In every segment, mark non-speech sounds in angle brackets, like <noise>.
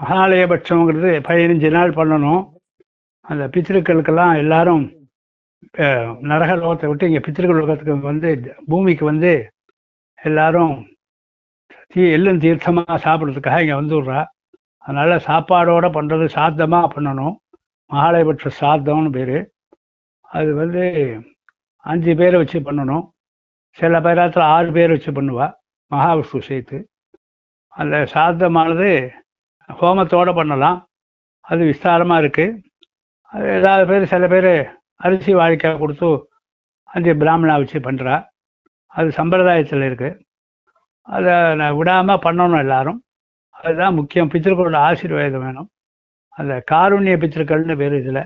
மகாலயபட்சங்கிறது பதினஞ்சு நாள் பண்ணணும். அந்த பித்திருக்களுக்கெல்லாம் எல்லாரும் நரக லோகத்தை விட்டு இங்கே பித்திருக்கள் லோகத்துக்கு வந்து பூமிக்கு வந்து எல்லாரும் தீ எள்ளும் தீர்த்தமாக சாப்பிட்றதுக்காக இங்கே வந்துடுறா. அதனால சாப்பாடோட பண்ணுறது சாத்தமாக பண்ணணும். மகாலயபட்ச சாத்தம்னு பேர். அது வந்து அஞ்சு பேரை வச்சு பண்ணணும். சில பேராத்தில் ஆறு பேர் வச்சு பண்ணுவா. மகாவிஷ்ணு சேர்த்து. அந்த சாத்தமானது ஹோமத்தோடு பண்ணலாம். அது விஸ்தாரமாக இருக்குது அது ஏதாவது பேர் சில பேர் அரிசி வாழைக்காய் கொடுத்து அந்த பிராமணா வச்சு பண்ணுறா அது சம்பிரதாயத்தில் இருக்குது அதை நான் விடாமல் பண்ணணும் எல்லாரும். அதுதான் முக்கியம். பித்திருக்களோட ஆசீர்வாதம் வேணும். அந்த காருண்ய பித்திருக்கள்னு பேர் இதில்.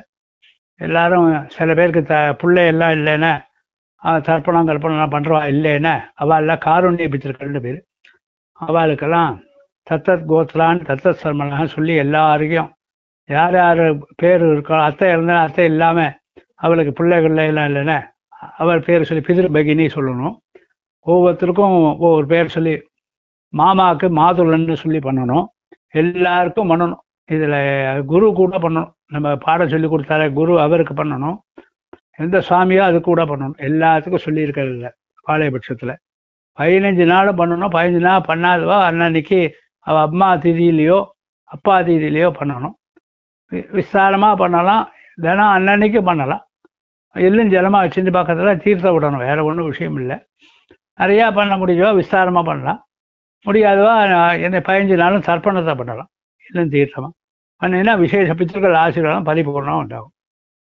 எல்லாரும் சில பேருக்கு த பிள்ளை எல்லாம் இல்லைன்னா தர்ப்பணம் கற்பனைலாம் பண்ணுறவா இல்லைன்னா அவள் காருண்ய பித்திருக்கள்னு பேர். அவளுக்கெல்லாம் தத்தத் கோத்ரான்னு தத்தத் சர்மனாக சொல்லி எல்லாருக்கும் யார் யார் பேர் இருக்கோ அத்தை இருந்தாலும் அத்தை இல்லாமல் அவளுக்கு பிள்ளைகள் எல்லாம் இல்லைன்னா அவர் பேர் சொல்லி பிதிரு பகினி சொல்லணும். ஒவ்வொருத்தருக்கும் ஒவ்வொரு பேர் சொல்லி மாமாவுக்கு மாதுளன்னு சொல்லி பண்ணணும். எல்லாருக்கும் பண்ணணும். இதில் குரு கூட பண்ணணும். நம்ம பாடம் சொல்லி கொடுத்தாரு குரு அவருக்கு பண்ணணும். எந்த சுவாமியோ அது கூட பண்ணணும். எல்லாத்துக்கும் சொல்லியிருக்கிறது இல்லை. பாளையபட்சத்தில். பதினஞ்சு நாளும் பண்ணணும். பதினஞ்சு நாள் பண்ணாதவா? அன்னன்னைக்கு அவள் அம்மா திதியிலையோ அப்பா திதியிலையோ பண்ணணும். வி- பண்ணலாம். தினம் அன்னன்னைக்கு பண்ணலாம். எள்ளும் ஜலமாக வச்சுட்டு பக்கத்தில் தீர்த்த விடணும். வேற ஒன்றும் விஷயம் இல்லை. நிறையா பண்ண முடியவா விஸ்தாரமாக பண்ணலாம். முடியாதவா என்ன பதினஞ்சு நாளும் தர்ப்பணத்தை பண்ணலாம். எள்ளும் தீர்த்தமாக பண்ணினா விசேஷ பித்திருக்கள் ஆசீர்வாதம் பரிபூர்ணம் உண்டாகும்.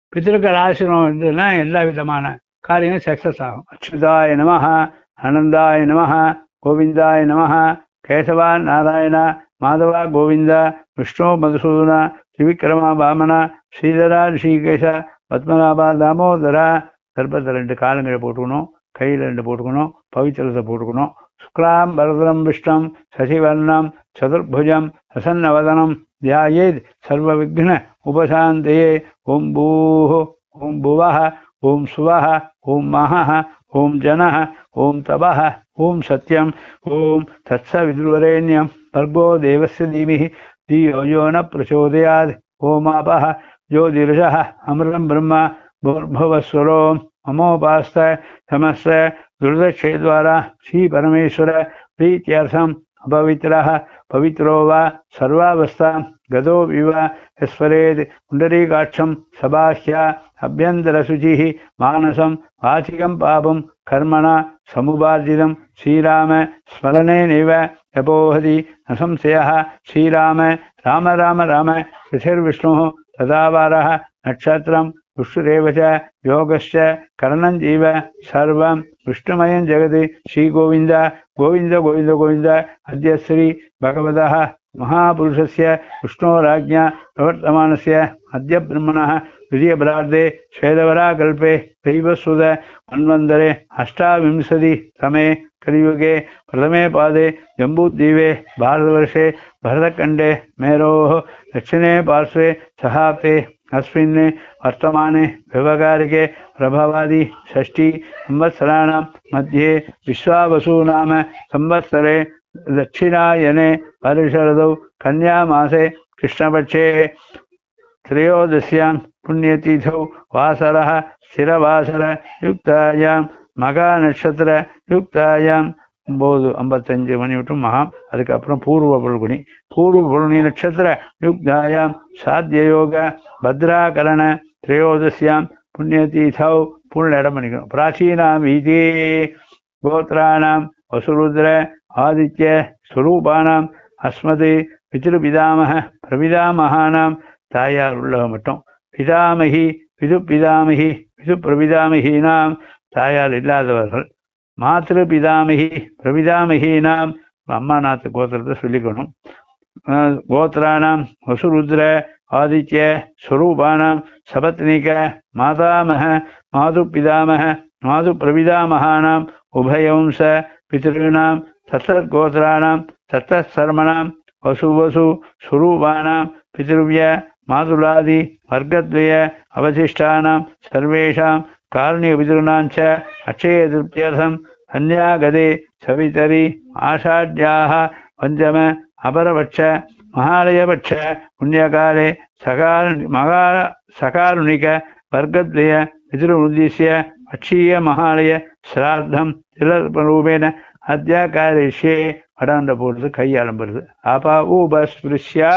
பித்திருக்கள் ஆசீர்வாதம் இருந்ததுன்னா எல்லா விதமான காரியங்களும் சக்ஸஸ் ஆகும். அச்சுதாய நமஹ அனந்தாய நமஹ கோவிந்தாய நமஹ கேசவா நாராயண மாதவா கோவிந்தா விஷ்ணு மதுசூதன திவிக்ரமா வாமன ஸ்ரீதரா ரிஷிகேஷ பத்மநாபா தாமோதரா கர்ப்பத்தில் ரெண்டு காலங்களை போட்டுக்கணும் கையில் ரெண்டு போட்டுக்கணும் பவித்திரத்தை போட்டுக்கணும். சுக்லாம் பரதரம் விஷ்ணம் சசிவர்ணம் சதுர்புஜம் பிரசன்னவதனம் தியாயேத் சர்வ விக்ன உபசாந்தயே. ஓம் பூ ஓம் புவः ஓம் சுவः ஓம் மகா ॐ जनः ॐ तपः ॐ सत्यम ओम तत्सविदुर्वरेण्यं भर्गो देवस्य धीमिः धियो यो न प्रचोदयाद ओमापः ज्योतिरुषः अमृतं ब्रह्म भुर्भुवस्वरो अमोपास्त समस्त दुर्दक्षेद्वारा श्रीपरमेश्वर प्रीत्यर्थम अपवित्र पवित्रो वा கதோ விவ ஸ்வரேத் புண்டரீகாட்சம் சபாஹ்யா அபியந்தரசுச்சி மானசம் வாச்சிகம் பாபம் கர்மணா சமுபார்ஜிதம் ஸ்ரீராம ஸ்மரணே நைவ தபோஹதி நசம்சய ஸ்ரீராம ராம ராம ராம ரிஷிர்விஷ்ணு சதாவார நட்சத்திரம் விஷ்ணுரேவச்ச யோகச்ச கரணஞ்சீவ சர்வம் விஷ்ணுமயம் ஜெகதி ஸ்ரீகோவிந்த கோவிந்த கோவிந்த கோவிந்த அத்ய ஸ்ரீ महापुरुषस्य विष्णोराज्ञा प्रवर्तमानस्य अद्य ब्रह्मणः द्वितीयपरार्धे श्वेतवराकल्पे दैवसुद मन्वन्तरे अष्टाविंशतितमे कलियुगे प्रथमे पादे जम्बूद्वीपे भारतवर्षे भरतखण्डे मेरोः, दक्षिणे पार्श्वे सहाप्ते अस्मिन् वर्तमाने व्यवहारिके प्रभवादि षष्ठी संवत्सराणां मध्ये विश्वावसु नाम संवत्सरे दक्षिणायने परिशरदौ कन्यामासे कृष्णपक्षे त्रयोदश्यां पुण्यतिथौ वासरः स्थिरवासरयुक्तायां மகாநட்சத்திரயுக்தாயாம் ஒம்பது ஐம்பத்தஞ்சு மணி விட்டும் மகாம் அதுக்கப்புறம் பூர்வ பல்குனி பூர்வ பல்குனி நட்சத்திர யுக்தாயாம் சாத்தியயோக பத்ராகரண திரையோதசியாம் புண்ணியதீதௌ புல் இடம் பண்ணிக்கணும் பிராச்சீனாம் வீதி கோத்திராணாம் வசுருத்ர ஆதித்ய ஸ்வரூபானாம் அஸ்மது பிதிருபிதாமக பிரபிதாமகானாம் தாயார் உள்ளவ மட்டும் பிதாமகி விது பிதாமகி விது பிரபிதாமகினாம் தாயார் இல்லாதவர்கள் மாத்திரு பிதாமகி பிரபிதாமகினாம் அம்மாநாத் கோத்திரத்தை சொல்லிக்கணும். அஹ் வசுருத்ர ஆதித்ய ஸ்வரூபானாம் சபத்னிக மாதாமக மாது பிதாமக மாது பிரபிதாமகானாம் உபயவம்ச பிதிருணாம் தத்தத்கோத்திராணாம் தத்தசர்மணாம் வசு வசு சுரூபானாம் பிதிருவிய மாதுலாதி வர்க்கத்வய அவசிஷ்டானாம் சர்வேஷாம் காரணிய பிதிருணாஞ்ச அக்ஷய திருப்தியர்த்தம் சந்யாகதே சவிதரி ஆஷாட்யாக வஞ்சம அபரபட்ச மகாலயபட்ச புண்ணியகாலே சகால் மகா சகாருணிக வர்க்கத்வய பிதிருமுதிசிய அக்ஷீய மகாலய சிரார்த்தம் திலர்பரூபேன அத்தியாகாரிஷே. வடாந்த போடுறது கை அலம்புறது. அபா ஊபஸ்பிருஷ்யா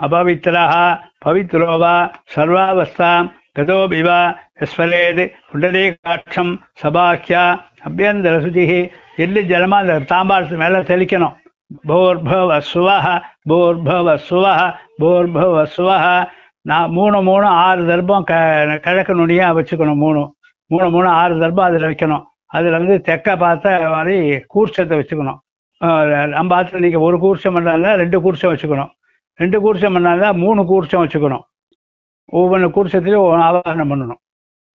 அபவித்திரா பவித்ரோவா சர்வாவஸ்தாம் கதோபிவா எஸ்வலேது குண்டலே காட்சம் சபாக்கியா அபியந்தர சுதிகி எள்ளு ஜலமாக அந்த தாம்பாளத்து மேலே தெளிக்கணும். போர்பவ சுவஹ போர்பவ சுவஹ போர்பவ சுவஹ. நான் மூணு மூணு ஆறு தர்பம் க கிழக்கு நுனியாக வச்சுக்கணும் மூணு. மூணு மூணு ஆறு தர்பம் அதில் வைக்கணும். அதில் வந்து தெக்க பார்த்தா மாதிரி கூர்ச்சத்தை வச்சுக்கணும். நம்ம பார்த்து நீங்கள் ஒரு கூர்ச்சம் பண்ணாலும் ரெண்டு கூர்ச்சம் வச்சுக்கணும். ரெண்டு கூர்ச்சம் பண்ணாலும் மூணு கூர்ச்சம் வச்சுக்கணும். ஒவ்வொன்று கூர்ச்சத்திலையும் ஒவ்வொரு ஆவாகனம் பண்ணணும்.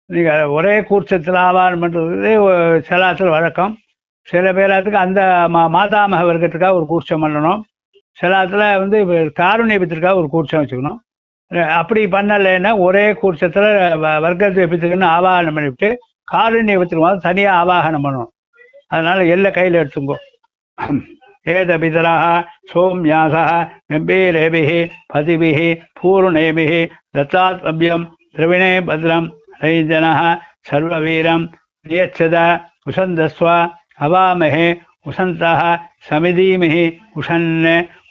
நீங்கள் ஒரே கூர்ச்சத்தில் ஆவாகனம் பண்ணுறது சிலாத்தில் வழக்கம். சில பேராத்துக்கு அந்த மா மாதாமக வர்க்கத்துக்காக ஒரு கூர்ச்சம் பண்ணணும். சிலாத்தில் வந்து காருண்யபத்திற்காக ஒரு கூர்ச்சம் வச்சுக்கணும். அப்படி பண்ணலைன்னா ஒரே கூர்ச்சத்தில் வர்க்கத்தை எப்பித்துக்குன்னு ஆவாகனம் பண்ணிவிட்டு காருண்யபத்திற்கு வந்து தனியாக ஆவாகனம் பண்ணணும் அதனால எல்லை கையில் எடுத்துங்கோ ஏதபிதராக சோம்யாசः गम्भीरेभिः पतिभिः पूर्णेभिः दत्तात्मभ्यं द्रविणे भद्रं रैजनः सर्ववीरं नियच्छद उषन्दस्व हवामहे उषन्तः समिधीमहि उषन्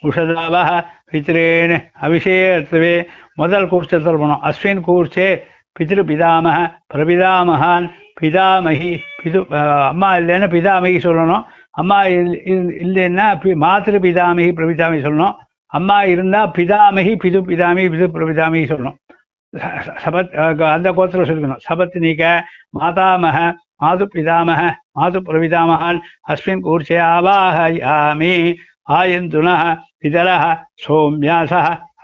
उषदावः पितॄन् अभिषेकत्वे முதல் கூர்ச்சத்தில் போனோம் அஸ்வின் கூர்ச்சே பிதிரு பிதாமக பிரபிதாமகான் பிதாமகி பிது அம்மா இல்லைன்னா பிதாமகி சொல்லணும். அம்மா இல்லைன்னா மாத்திரு பிதாமகி பிரபிதாமகி சொல்லணும். அம்மா இருந்தால் பிதாமகி பிது பிதாமகி பிது பிரபிதாமகி சொல்லணும். சபத் அந்த கோத்திரம் சொல்லிக்கணும். சபத் நீக்க மாதாமக மாது பிதாமக மாது பிரபிதாமகான் அஸ்மின் கூர்ச்சே ஆவாஹயாமி ஆயந்துன பிதரः சோம்யாச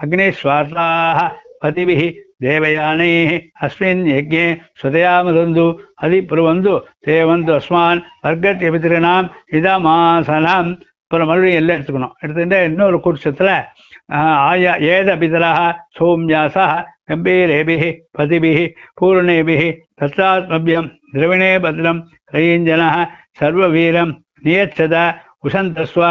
அக்னேஸ்வார்த்தாக பதிभिः தேவயானைः अस्मिन् यज्ञे स्वदयामदन्तु அதிப்ருவந்து தேவந்து அஸ்மான் வர்க்கத்திய பித்திருநாம் இதமாசனம் அப்புறம் மறுபடியும் எல்லாம் எடுத்துக்கணும் எடுத்துட்டு இன்னொரு குருஷத்தில் ஆய ஏத பிதராக சோம்யாசா கம்பீரேபிः பதிபிः பூர்ணேபிः தத்தாத்மபியம் திரவிணே பத்ரம் ரயீஞ்சனः சர்வவீரம் நியச்சத உசந்தஸ்வ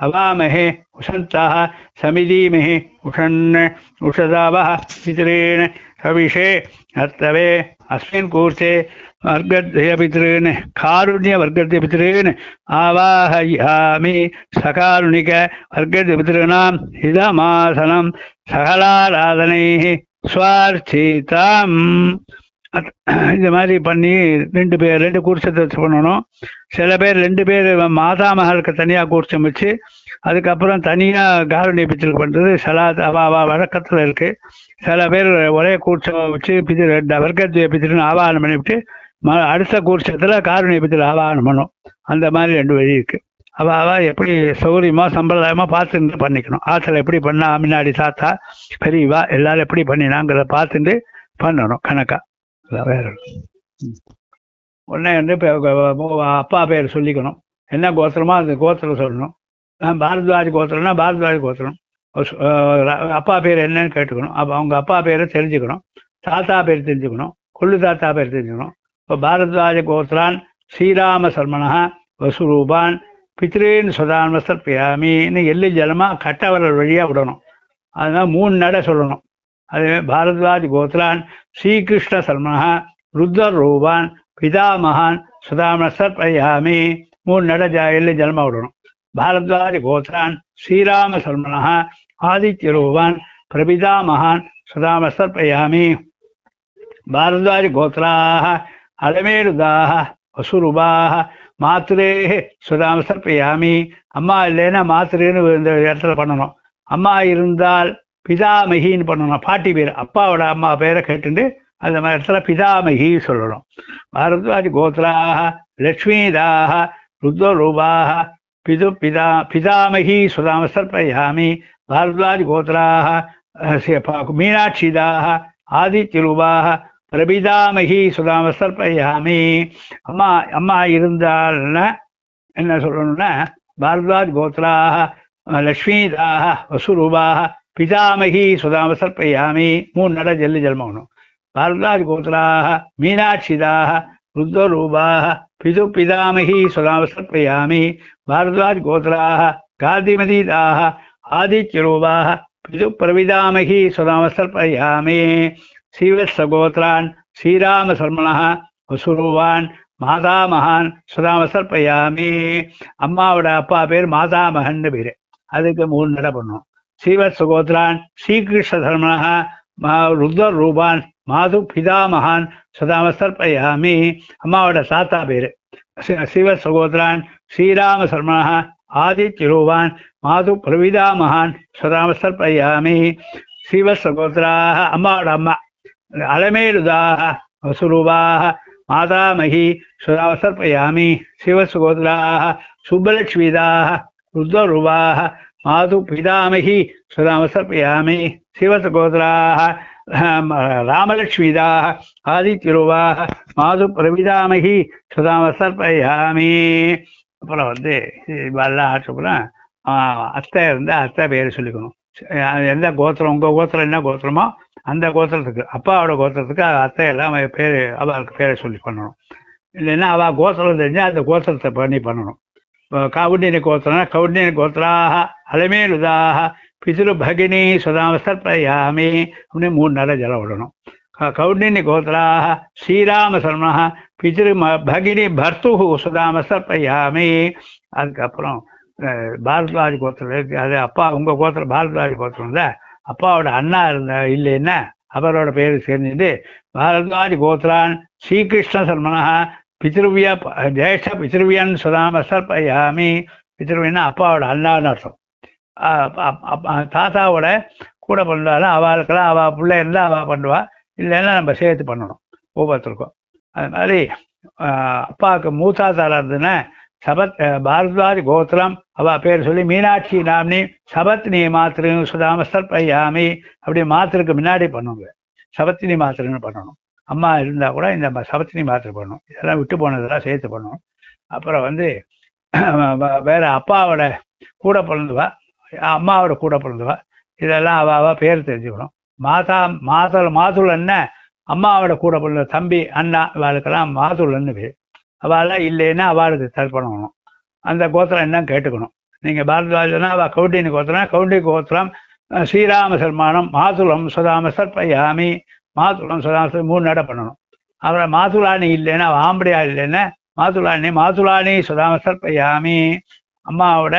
हवामहे उषन्ताः समिधीमहि उषन् उषदावः पितॄन्। हविषे हर्तवे, अस्मिन् कूर्चे वर्गद्वयपितॄन् कारुण्यवर्गद्वयपितॄन् आवाहयामि। सकारुणिक वर्गद्वयपितॄणाम् इदमासनं सकलाराधनैः स्वार्थिताम्। <clears throat> இந்த மாதிரி பண்ணி ரெண்டு பேர் ரெண்டு கூர்ச்சத்தை வச்சு பண்ணணும். சில பேர் ரெண்டு பேர் மாதா மகளுக்கு தனியாக கூர்ச்சம் வச்சு அதுக்கப்புறம் தனியாக காரணி பிச்சல் பண்ணுறது சில அவா வழக்கத்தில் இருக்குது சில பேர் ஒரே கூர்ச்சம் வச்சு பிச்சு ரெண்டு வர்க்கத்துவ பித்திருன்னு ஆவாகனம் பண்ணிவிட்டு ம அடுத்த கூர்ச்சத்தில் காரணி பிச்சல் ஆவாகனம் பண்ணும். அந்த மாதிரி ரெண்டு வழி இருக்குது அவள் அவள் எப்படி சௌகரியமாக சம்பிரதாயமாக பார்த்துட்டு பண்ணிக்கணும். ஆற்றுல எப்படி பண்ணா முன்னாடி தாத்தா பெரியவா எல்லாரும் எப்படி பண்ணினாங்கிறத பார்த்துட்டு பண்ணணும் கணக்காக உடனே வந்து இப்போ அப்பா பேர் சொல்லிக்கணும். என்ன கோத்திரமோ அந்த கோத்திரம் சொல்லணும். பாரத்வாஜ் கோத்திரம்னா பாரத்வாஜ் கோத்திரம். அப்பா பேர் என்னன்னு கேட்டுக்கணும். அப்போ அவங்க அப்பா பேரை தெரிஞ்சுக்கணும். தாத்தா பேர் தெரிஞ்சுக்கணும். கொள்ளு தாத்தா பேர் தெரிஞ்சுக்கணும். இப்போ பாரத்வாஜ கோத்திரான் ஸ்ரீராம சர்மனா வசுரூபான் பித்ரேன் சுதான்ம பியாமின்னு எள்ளி ஜலமாக கட்டவரல் வழியாக விடணும். அதனால் மூணு நடை சொல்லணும். அதே பாரத்வாஜ் கோத்ரான் ஸ்ரீகிருஷ்ண சர்மனா ருத்ர ரூபான் பிதாமகான் சுதாமன சர்பயாமி மூணு நட ஜ எள்ளி விடணும். பாரத்வாஜ் கோத்ரான் ஸ்ரீராம சர்மனா ஆதித்ய ரூபான் பிரபிதாமகான் சுதாம சர்பயாமி பாரத்வாஜ் கோத்ராக அலமேருதாக வசுருபாः மாத்திரே சுதாம சர்பயாமி அம்மா இல்லைன்னா மாத்திரேன்னு இந்த இடத்துல பண்ணணும். அம்மா இருந்தால் பிதாமகின்னு பண்ணணும். பாட்டி பேர். அப்பாவோட அம்மா பேரை கேட்டுண்டு அந்த மாதிரி இடத்துல பிதாமகி சொல்லணும். பாரத்வாஜ் கோத்ராக லக்ஷ்மிதாக ருத்வரூபாக பிது பிதா பிதாமகி சுதாம பாரத்வாஜ் கோத்ராக மீனாட்சிதாக சி- ப- பிரபிதாமகி சுதாம சர்ப்பயாமி. அம்மா அம்மா இருந்தால்னா என்ன சொல்லணும்னா பாரத்வாஜ் கோத்ராக லக்ஷ்மிதாக வசுரூபாக பிதாமகி சுதாமசற்பயாமி மூணு நட ஜெல்லு ஜென்மகணும் பாரதாஜ் கோத்ராக மீனாட்சிதாக ருத்வரூபாக பிது பிதாமகி சுதாமசற்பயாமி பாரதாஜ் கோத்ராக காதிமதிதாக ஆதித்யரூபாக பிது பிரவிதாமகி சுதாமசற்பயாமி சீவத்சகோத்ரான் ஸ்ரீராமசர்மண வசுருவான் மாதாமகான் சுதாமசற்பயாமி அம்மாவோட அப்பா பேர் மாதாமகன் பேர். அதுக்கு மூணு நட பண்ணும் ஸ்ரீவத்சகோத்ரான் ஸ்ரீகிருஷ்ண தர்மனஹ ருத்ரரூபான் மாது பிதாமகான் சதாம சர்ப்பயாமி அம்மாவோட சாத்தா பேர். சிவ சகோதரான் ஸ்ரீராம சர்மனஹ ஆதித்யரூபான் மாது பிரவிதாமகான் சதாம சர்ப்பயாமி சிவ சகோதராக அம்மாவோட அம்மா. அலமேருதாக வசுரூபாக மாதாமகி சதாம சர்ப்பயாமி சிவ சகோதராக சுப்பலட்சுமிதாக ருத்ரரூபாக மாது பிதாமகி சுதாமசர்பயாமி சிவசகோதராக ராமலட்சுமிதாக ஆதித்திருவாக மாது பிரபிதாமகி சுதாமசர்பயாமி அப்புறம் வந்து இதெல்லாம் ஆச்சப்புறம் அத்தை இருந்தால் அத்தை பேர் சொல்லிக்கணும். எந்த கோத்திரம் உங்கள் கோத்திரம் என்ன கோத்திரமோ அந்த கோத்திரத்துக்கு அப்பாவோட கோத்திரத்துக்கு அத்தை எல்லாம் பேர் அவளுக்கு பேரை சொல்லி பண்ணணும் இல்லைன்னா அவள் கோத்திரம் தெரிஞ்சால் அந்த கோத்திரத்தை பண்ணி பண்ணணும். கவுண்டினி கோத்திரம் கவுண்டினி கோத்திராக அலமேலுதாக பிதிரு பகினி சுதாமசர்ப்பயாமி அப்படின்னு மூணு நேரம் ஜலம் விடணும் கவுண்டினி கோத்திராக ஸ்ரீராம சர்மனா பிதிரு பகினி பர்த்து சுதாமசர்ப்பயாமி அதுக்கப்புறம் பாரத்வாஜ் கோத்திரம் அது அப்பா உங்கள் கோத்திரம் பாரத்வாஜ் கோத்திரம் தான் அப்பாவோட அண்ணா இருந்த இல்லைன்னா அவரோட பேர் தெரிஞ்சுட்டு பாரத்வாஜ் கோத்ரான் ஸ்ரீகிருஷ்ண சர்மனா பித்ருவியா ஜேஷ்ட பித்ருவியன் சுதாம சர்ப்பயாமி. பித்ருவியன்னா அப்பாவோட அண்ணான்னு அர்த்தம். தாத்தாவோட கூட பண்ணுவாலும் அவளுக்கெல்லாம் அவள் பிள்ளை இருந்தால் அவள் பண்ணுவா. இல்லைன்னா நம்ம சேர்த்து பண்ணணும் ஒவ்வொருத்தருக்கும். அது மாதிரி அப்பாவுக்கு மூத்தாத்தால இருந்துன்னா சபத் பாரத்வாஜ் கோத்திரம் அவ பேர் சொல்லி மீனாட்சி நாம்னி சபத்னி மாத்திரு சுதாமஸ்தர் பையாமி அப்படி மாத்திருக்கு முன்னாடி பண்ணுங்க சபத்தினி மாத்திரன்னு பண்ணணும். அம்மா இருந்தா கூட இந்த சபத்தினி மாத்திரை பண்ணணும் இதெல்லாம் விட்டு போனதெல்லாம் சேர்த்து பண்ணணும் அப்புறம் வந்து வேற அப்பாவோட கூட பிறந்தவா அம்மாவோட கூட பிறந்தவா இதெல்லாம் அவ அவ பேர் தெரிஞ்சுக்கணும். மாதா மாதல் மாதுளன்ன அம்மாவோட கூட பிறந்த தம்பி அண்ணா இவாளுக்கெல்லாம் மாதுளன்னு பேர். அவெல்லாம் இல்லைன்னா அவளுக்கு தர்ப்பணம் அந்த கோத்திரம் என்னன்னு கேட்டுக்கணும். நீங்க பாரத்வாஜனா அவள் கவுண்டினி கோத்திரம் கவுண்டி கோத்திரம் ஸ்ரீராம சர்மானம் மாதுளம் சுதாம சர்ப்பயாமி மாதுளம் சுதாம மூணு நடை பண்ணணும். அப்புறம் மாதுளானி இல்லைன்னா ஆம்படியா இல்லைன்னா மாதுளானி மாதுளானி சுதாம பையாமி அம்மாவோட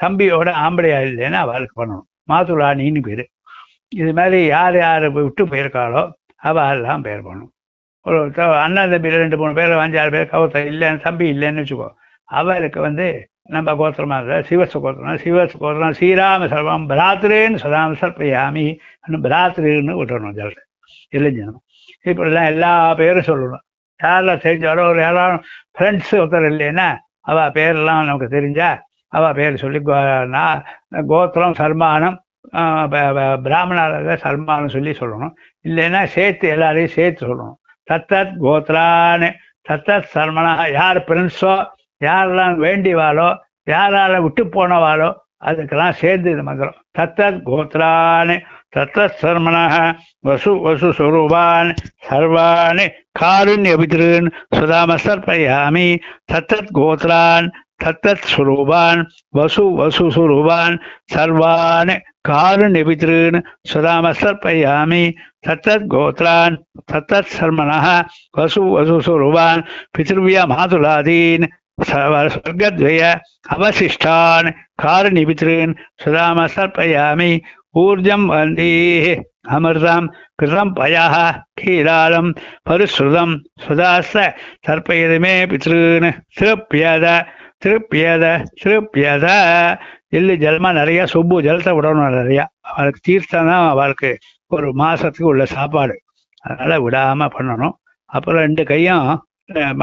தம்பியோட ஆம்படியா இல்லைன்னா அவளுக்கு பண்ணணும். மாதுளானின்னு பேரு. இது மாதிரி யார் யார் விட்டு போயிருக்காளோ அவெல்லாம் எல்லாம் பேர் பண்ணணும் ஒரு அண்ணன் தம்பி ரெண்டு மூணு பேர் அஞ்சாறு பேர் கவுத்த இல்லைன்னு தம்பி இல்லைன்னு வச்சுக்கோ அவருக்கு வந்து நம்ம கோத்திரமா இருந்தால் சிவச கோத்திரம் சிவச கோத்திரம் ஸ்ரீராம சர்வம் பிராத்திரேன்னு சதாம் சர்ப்பயாமி பிராத்திரின்னு விட்டுறணும் ஜலத்தை இளைஞனும் இப்படிலாம் எல்லா பேரும் சொல்லணும். யாரெல்லாம் தெரிஞ்சாலோ ஒரு யாரும் ஃப்ரெண்ட்ஸ் ஒருத்தர் இல்லைன்னா அவள் பேரெல்லாம் நமக்கு தெரிஞ்சா அவள் பேர் சொல்லி நான் கோத்திரம் சல்மானம் பிராமணார சல்மானம் சொல்லி சொல்லணும். இல்லைன்னா சேர்த்து எல்லாரையும் சேர்த்து சொல்லணும். தத்தத் கோத்ரான்னு தத்தத் சல்மனா யார் பிரின்ஸோ யாரெல்லாம் வேண்டிவாளோ யாரால விட்டு போனவாளோ அதுக்கெல்லாம் சேர்ந்து இது மந்திரம். தத்தத் கோத்ரான்னு தத்தத் சர்மனா வசு வசு சுரூபான் சர்வாணி காருண்யபிதிருன் சுதாம சர்ப்பயாமி தத்தத் கோத்ரான் தத்தத் சுரூபான் வசு வசு சுரூபான் சர்வாணி காருண்யபிதிருன் சுதாம சர்ப்பயாமி தத்தத் கோத்ரான் ஊர்ஜம் வந்தே அமிர்தம் கிருதம் பயா கீழாலம் பரிசுதம் சுதாச சர்ப்பயதுமே பித்ருன்னு திருப்பியத திருப்பியத திருப்பியத எள்ளு ஜலமா நிறைய சொப்பு ஜலத்தை விடணும் நிறையா அவளுக்கு தீர்த்தம் தான் அவளுக்கு ஒரு மாசத்துக்கு உள்ள சாப்பாடு அதனால விடாம பண்ணணும் அப்புறம் ரெண்டு கையும்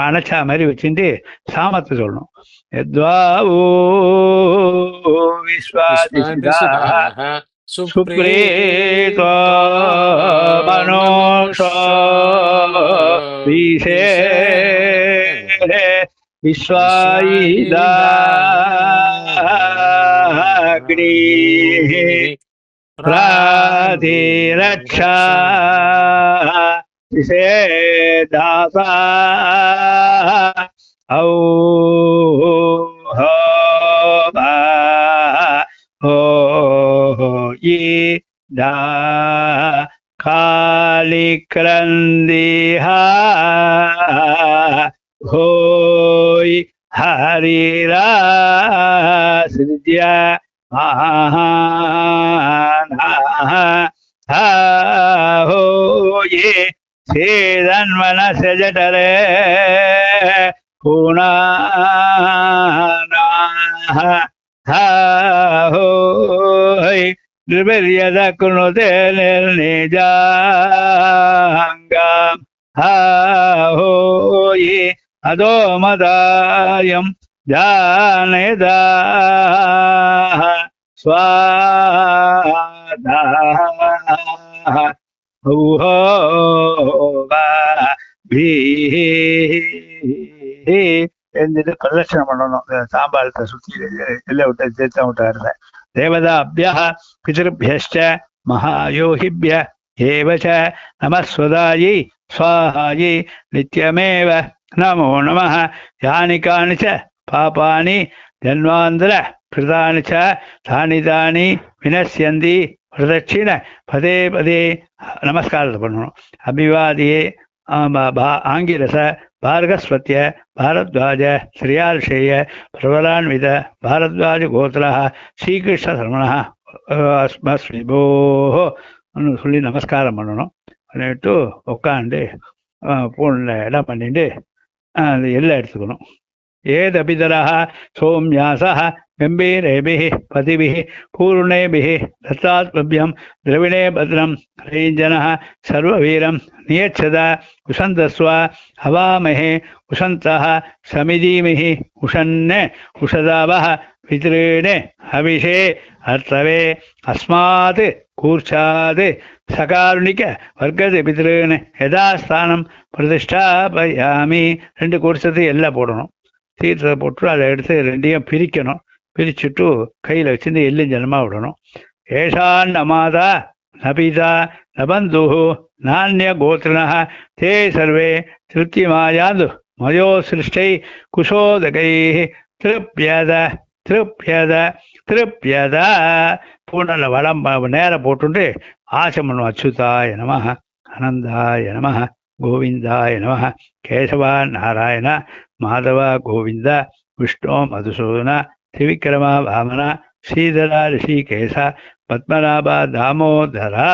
அணைச்சா மாதிரி வச்சுட்டு சாமத்தை சொல்லணும் எத்வாவோ ஓ சுப்ரேதோ সুপ্রেত মানস বিষে বিশ্বাগ্নি রাধিরক্ষা সে দাসা ঔ da kali krandiha hoy harira sidya mahana hoye Chetan மனசஜடரே Guna ದ್ರಿಬೆರ್ಯದಕುನುತೆ ನಿರ್ನಿಜಾಂಗ ಹೋಯಿ ಅದೋ ಮದಾಯಂ ಜಾನದ ಸ್ವಾದ எழுந்துட்டு பிரதட்சணம் பண்ணணும் சாம்பாரத்தை சுற்றி எல்லை விட்டு சேர்த்தா விட்டா இருந்தேன் தேவதாபிய பிதிருபியஷ்ட மகாயோகிபிய ஏவச்ச நமஸ்வதாயி சுவாஹாயி நித்யமேவ நமோ நம யானி காணி ச பாபானி ஜன்மாந்திர கிருதானி ச தானி தானி வினசியந்தி பிரதட்சிண பதே பதே நமஸ்காரத்தை பண்ணணும் அபிவாதியே ஆங்கிலச பார்கஸ்வத்திய பாரத்வாஜ ஸ்ரீயார்ஷேய பிரபலான்வித பாரத்வாஜ கோத்திரா ஸ்ரீகிருஷ்ண சரவணா அஸ்மஸ்ரீபோஹோ சொல்லி நமஸ்காரம் பண்ணணும். பண்ணிவிட்டு உட்காந்து பூனில் இடம் பண்ணிட்டு அந்த எல்லாம் எடுத்துக்கணும். ஏதபிதரா சோம்யாசா गम्भीरेभिः पतिभिः पूर्णेभिः दत्तात्मभ्यं द्रविणे भद्रं रञ्जनः सर्ववीरं नियच्छद उशन्तस्व हवामहे उशन्तः समिधीमिहि उशन्ने उषदावः पितॄणे हविषे अर्थवे अस्मात् कूर्चात् சகாருணிக்க வர்க்கத்து பித்திருன்னு யதாஸ்தானம் பிரதிஷ்டாபயாமி ரெண்டு கூர்ச்சத்தை எல்லாம் போடணும் தீர்த்தத்தை போட்டு அதை எடுத்து ரெண்டையும் பிரிக்கணும் பிரிச்சுட்டு கையில் வச்சிருந்து எள்ளும் ஜலமாக விடணும். ஏஷான் நமாதா நபிதா நபந்து நானிய கோத்திரன தே சர்வே திருப்திமாயாது மயோ சிருஷ்டை குஷோதகை திருப்பியத திருப்பியத திருப்பியத பூனல வளம் நேரம் போட்டுட்டு ஆசமனம் அச்சுதாய நம அனந்தாய நம கோவிந்தாய நம கேசவா நாராயண மாதவா கோவிந்தா விஷ்ணு மதுசூதன திவிக்ரம வாமன ஸ்ரீதர ரிஷிகேச பத்மநாப தாமோதரா